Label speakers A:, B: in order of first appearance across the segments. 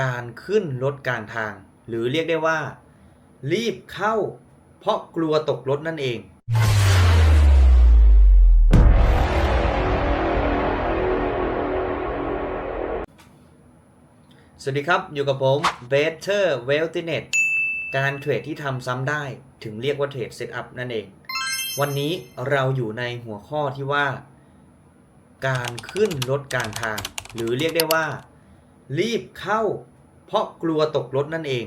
A: การขึ้นรถกลางทาง หรือเรียกได้ว่า รีบเข้า เพราะกลัวตกรถนั่นเอง สวัสดีครับอยู่กับผม Better Wealthiness การเทรดที่ทำซ้ำได้ถึงเรียกว่าเทรดเซตอัพนั่นเอง วันนี้เราอยู่ในหัวข้อที่ว่า การขึ้นรถกลางทาง หรือเรียกได้ว่า รีบเข้า เพราะกลัวตกรถนั่นเอง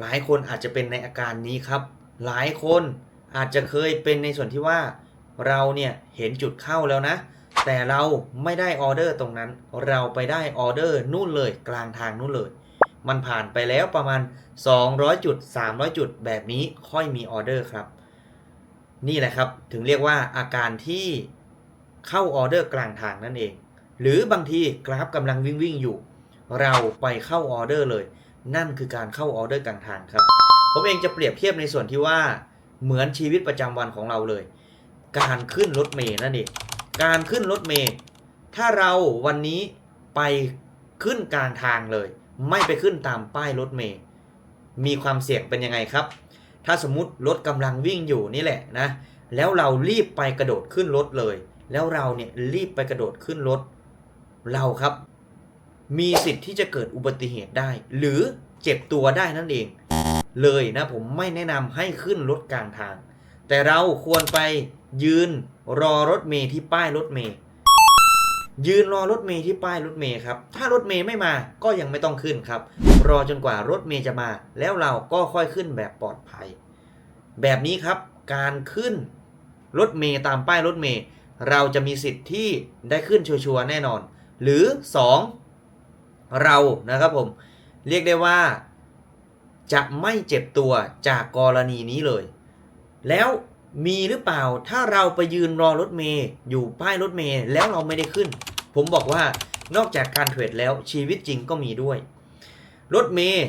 A: หลายคนอาจจะเป็นในอาการนี้ครับ หลายคนอาจจะเคยเป็นในส่วนที่ว่า เราเนี่ยเห็นจุดเข้าแล้วนะ แต่เราไม่ได้ออเดอร์ตรงนั้น เราไปได้ออเดอร์นู่นเลยกลางทางนู่นเลย มันผ่านไปแล้วประมาณ 200 จุด 300 จุดแบบนี้ค่อยมีออเดอร์ครับนี่แหละครับ ถึงเรียกว่าอาการที่เข้าออเดอร์กลางทางนั่นเอง หรือบางทีกราฟกำลังวิ่งวิ่งอยู่ เราไปเข้าออเดอร์เลย นั่นคือการเข้าออเดอร์กลางทางครับ ผมเองจะเปรียบเทียบในส่วนที่ว่าเหมือนชีวิตประจำวันของเราเลย การขึ้นรถเมล์นั่นเองการขึ้นรถเมล์ถ้าเราวันนี้ไปขึ้นกลางทางเลย ไม่ไปขึ้นตามป้ายรถเมล์มีความเสี่ยงเป็นยังไงครับ ถ้าสมมติรถกำลังวิ่งอยู่นี่แหละนะ แล้วเรารีบไปกระโดดขึ้นรถเลย แล้วเราเนี่ยรีบไปกระโดดขึ้นรถ เราครับ มีสิทธิ์ที่จะเกิดอุบัติเหตุได้ หรือเจ็บตัวได้นั่นเอง เลยนะผมไม่แนะนำให้ขึ้นรถกลางทาง แต่เราควรไปยืนรอรถเมล์ที่ป้ายรถเมล์ยืนรอรถเมล์ที่ป้ายรถเมล์ครับ ถ้ารถเมล์ไม่มาก็ยังไม่ต้องขึ้นครับ รอจนกว่ารถเมล์จะมา แล้วเราก็ค่อยขึ้นแบบปลอดภัย แบบนี้ครับ การขึ้นรถเมล์ตามป้ายรถเมล์เราจะมีสิทธิ์ที่ได้ขึ้นชัวร์แน่นอน หรือ 2 เรานะครับผม เรียกได้ว่า จะไม่เจ็บตัวจากกรณีนี้เลย แล้วมีหรือเปล่าถ้าเราไปยืนรอรถเมย์อยู่ป้ายรถเมย์แล้วเราไม่ได้ขึ้น ผมบอกว่านอกจากการเทรดแล้วชีวิตจริงก็มีด้วย รถเมย์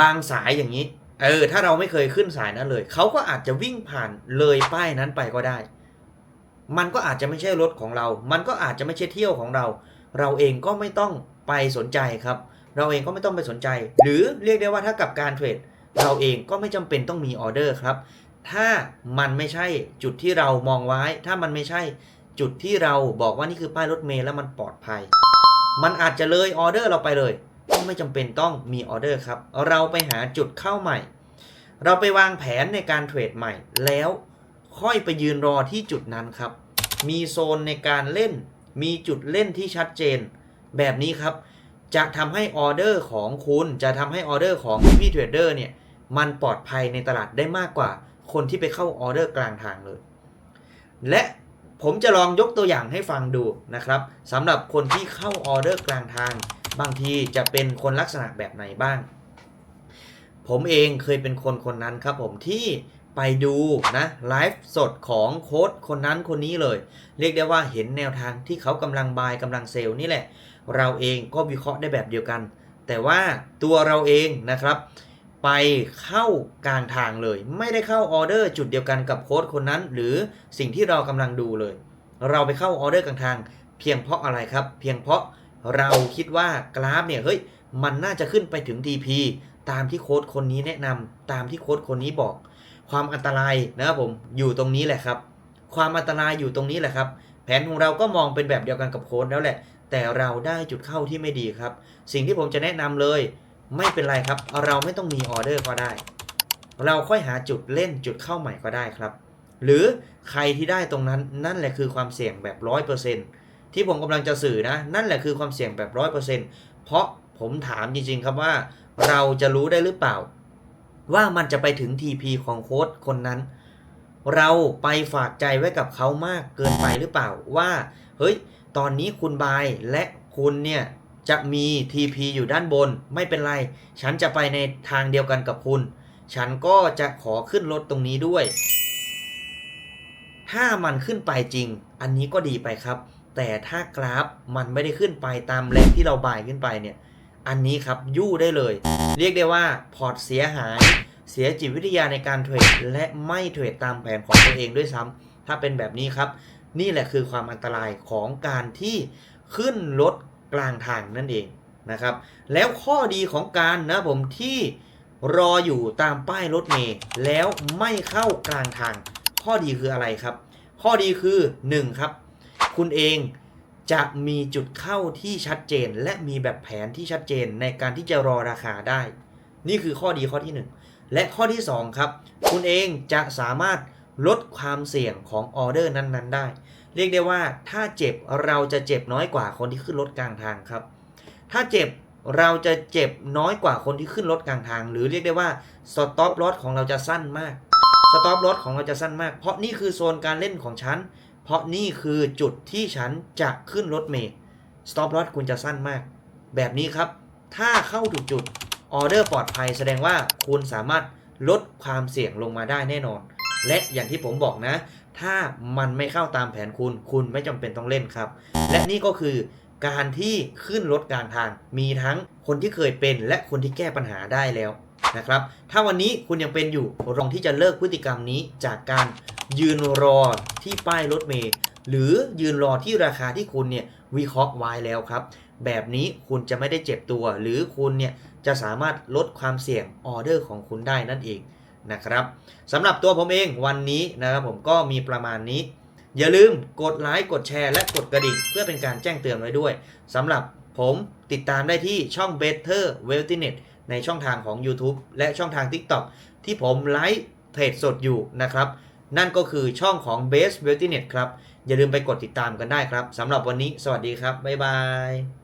A: บางสายอย่างนี้ เออ ถ้าเราไม่เคยขึ้นสายนั้นเลย เขาก็อาจจะวิ่งผ่านเลยป้ายนั้นไปก็ได้ มันก็อาจจะไม่ใช่รถของเรา มันก็อาจจะไม่ใช่เที่ยวของเรา เราเองก็ไม่ต้องไปสนใจครับ เราเองก็ไม่ต้องไปสนใจ หรือเรียกได้ว่าถ้ากับการเทรดเราเองก็ไม่จำเป็นต้องมีออเดอร์ครับ ถ้ามันไม่ใช่จุดที่เรามองไว้ ถ้ามันไม่ใช่จุดที่เราบอกว่านี่คือป้ายรถเมล์แล้วมันปลอดภัย มันอาจจะเลยออเดอร์เราไปเลยก็ไม่จำเป็นต้องมีออเดอร์ครับ เราไปหาจุดเข้าใหม่ เราไปวางแผนในการเทรดใหม่ แล้วค่อยไปยืนรอที่จุดนั้นครับ มีโซนในการเล่น มีจุดเล่นที่ชัดเจน แบบนี้ครับ จะทำให้ออเดอร์ของคุณ จะทำให้ออเดอร์ของพี่เทรดเดอร์เนี่ย มันปลอดภัยในตลาดได้มากกว่า คนที่ไปเข้าออเดอร์กลางทางเลย และผมจะลองยกตัวอย่างให้ฟังดูนะครับสำหรับคนที่เข้าออเดอร์กลางทาง บางทีจะเป็นคนลักษณะแบบไหนบ้าง ผมเองเคยเป็นคนคนนั้นครับผมที่ ไปดูนะไลฟ์สดของโค้ดคนนั้นคนนี้เลย เรียกได้ว่าเห็นแนวทางที่เขากำลังบายกำลังเซลล์นี่แหละ เราเองก็วิเคราะห์ได้แบบเดียวกัน แต่ว่าตัวเราเองนะครับ ไปเข้ากลางทางเลย ไม่ได้เข้าออเดอร์จุดเดียวกันกับโค้ดคนนั้น หรือสิ่งที่เรากำลังดูเลย เราไปเข้าออเดอร์กลางทาง เพียงเพราะอะไรครับ เพียงเพราะเราคิดว่ากราฟเนี่ยเฮ้ยมันน่าจะขึ้นไปถึง TP ตามที่โค้ดคนนี้แนะนำตามที่โค้ดคนนี้บอก ความอันตรายนะครับผมอยู่ตรงนี้แหละครับ ความอันตรายอยู่ตรงนี้แหละครับ แผนของเราก็มองเป็นแบบเดียวกันกับโค้ดแล้วแหละ แต่เราได้จุดเข้าที่ไม่ดีครับ สิ่งที่ผมจะแนะนำเลย ไม่เป็นไรครับ เราไม่ต้องมีออเดอร์ก็ได้ เราค่อยหาจุดเล่นจุดเข้าใหม่ก็ได้ครับ หรือใครที่ได้ตรงนั้นนั่นแหละคือความเสี่ยงแบบร้อยเปอร์เซ็นที่ผมกำลังจะสื่อนะ นั่นแหละคือความเสี่ยงแบบร้อยเปอร์เซ็นเพราะผมถามจริงๆครับว่า เราจะรู้ได้หรือเปล่า ว่ามันจะไปถึง TP ของโค้ดคนนั้น เราไปฝากใจไว้กับเขามากเกินไปหรือเปล่าว่าเฮ้ยตอนนี้คุณบายและคุณเนี่ยจะมี TP อยู่ด้านบนไม่เป็นไร ฉันจะไปในทางเดียวกันกับคุณ ฉันก็จะขอขึ้นรถตรงนี้ด้วย ถ้ามันขึ้นไปจริง อันนี้ก็ดีไปครับ แต่ถ้ากราฟมันไม่ได้ขึ้นไปตามแรงที่เราบายขึ้นไปเนี่ย อันนี้ครับยู่ได้เลย เรียกได้ว่าพอร์ตเสียหาย เสียจิตวิทยาในการเทรดและไม่เทรดตามแผนของตัวเองด้วยซ้ำถ้าเป็นแบบนี้ครับ นี่แหละคือความอันตรายของการที่ขึ้นรถกลางทางนั่นเองนะครับ แล้วข้อดีของการนะผมที่รออยู่ตามป้ายรถเมล์แล้วไม่เข้ากลางทาง ข้อดีคืออะไรครับ ข้อดีคือ 1 ครับ คุณเอง จะมีจุดเข้าที่ชัดเจน และมีแบบแผนที่ชัดเจนในการที่จะรอราคาได้ นี่คือข้อดีข้อที่ 1 และข้อที่ 2 ครับ คุณเองจะสามารถลดความเสี่ยงของออเดอร์นั้น ๆ ได้ เรียกได้ว่าถ้าเจ็บเราจะเจ็บน้อยกว่าคนที่ขึ้นรถกลางทางครับ ถ้าเจ็บเราจะเจ็บน้อยกว่าคนที่ขึ้นรถกลางทาง หรือเรียกได้ว่าสต็อปรถของเราจะสั้นมากสต็อปรถของเราจะสั้นมาก เพราะนี่คือโซนการเล่นของฉัน เพราะนี่คือจุดที่ฉันจะขึ้นรถเมย์สต็อปรถคุณจะสั้นมาก แบบนี้ครับ ถ้าเข้าถูกจุดออเดอร์ปลอดภัยแสดงว่าคุณสามารถลดความเสี่ยงลงมาได้แน่นอน และอย่างที่ผมบอกนะ ถ้ามันไม่เข้าตามแผนคุณ คุณไม่จำเป็นต้องเล่นครับ และนี่ก็คือการที่ขึ้นรถกลางทาง มีทั้งคนที่เคยเป็นและคนที่แก้ปัญหาได้แล้ว นะครับ ถ้าวันนี้คุณยังเป็นอยู่ลองที่จะเลิกพฤติกรรมนี้จากการยืนรอที่ป้ายรถเมล์หรือยืนรอที่ราคาที่คุณเนี่ยวิเคราะห์ไว้แล้วครับ แบบนี้คุณจะไม่ได้เจ็บตัว หรือคุณเนี่ยจะสามารถลดความเสี่ยงออเดอร์ของคุณได้นั่นเองนะครับสำหรับตัวผมเองวันนี้นะครับผมก็มีประมาณนี้ อย่าลืมกดไลค์กดแชร์และกดกระดิ่งเพื่อเป็นการแจ้งเตือนไว้ด้วยสำหรับผมติดตามได้ที่ช่อง Better Wealthiness ในช่องทางของ YouTube และช่องทาง TikTok ที่ผมไลฟ์เทรดสดอยู่นะครับ นั่นก็คือช่องของ Base w e a l t h n e t ครับ อย่าลืมไปกดติดตามกันได้ครับสำหรับวันนี้ สวัสดีครับ บ๊ายบาย